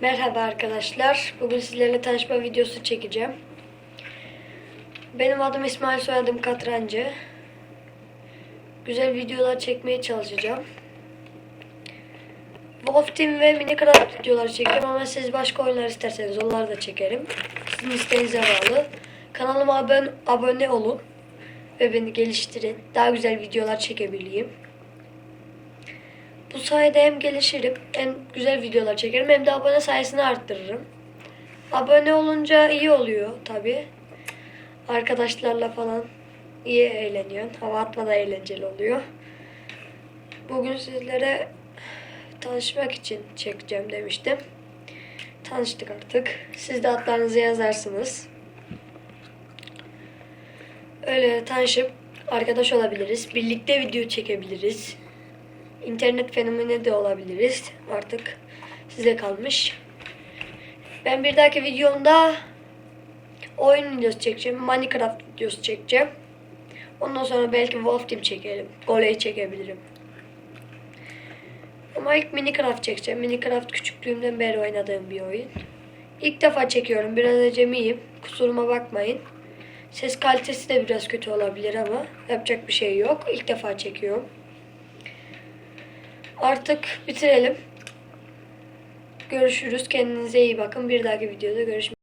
Merhaba arkadaşlar. Bugün sizlerle tanışma videosu çekeceğim. Benim adım İsmail, soyadım Katrancı. Güzel videolar çekmeye çalışacağım. Wolf Team ve Minecraft videoları çekeceğim ama siz başka oyunlar isterseniz onları da çekerim. Sizin isteğinize bağlı. Kanalıma abone, abone olun ve beni geliştirin. Daha güzel videolar çekebileyim. Bu sayede hem gelişirim, hem güzel videolar çekerim, hem de abone sayısını arttırırım. Abone olunca iyi oluyor tabi. Arkadaşlarla falan iyi eğleniyorsun. Hava atma da eğlenceli oluyor. Bugün sizlere tanışmak için çekeceğim demiştim. Tanıştık artık. Siz de adlarınızı yazarsınız. Öyle tanışıp arkadaş olabiliriz. Birlikte video çekebiliriz. İnternet fenomeni de olabiliriz. Artık size kalmış. Ben bir dahaki videomda oyun videosu çekeceğim. Minecraft videosu çekeceğim. Ondan sonra belki Wolf Team çekelim. Goley çekebilirim. Ama ilk Minecraft çekeceğim. Minecraft küçüklüğümden beri oynadığım bir oyun. İlk defa çekiyorum. Biraz acemiyim. Kusuruma bakmayın. Ses kalitesi de biraz kötü olabilir ama yapacak bir şey yok. İlk defa çekiyorum. Artık bitirelim. Görüşürüz. Kendinize iyi bakın. Bir dahaki videoda görüşmek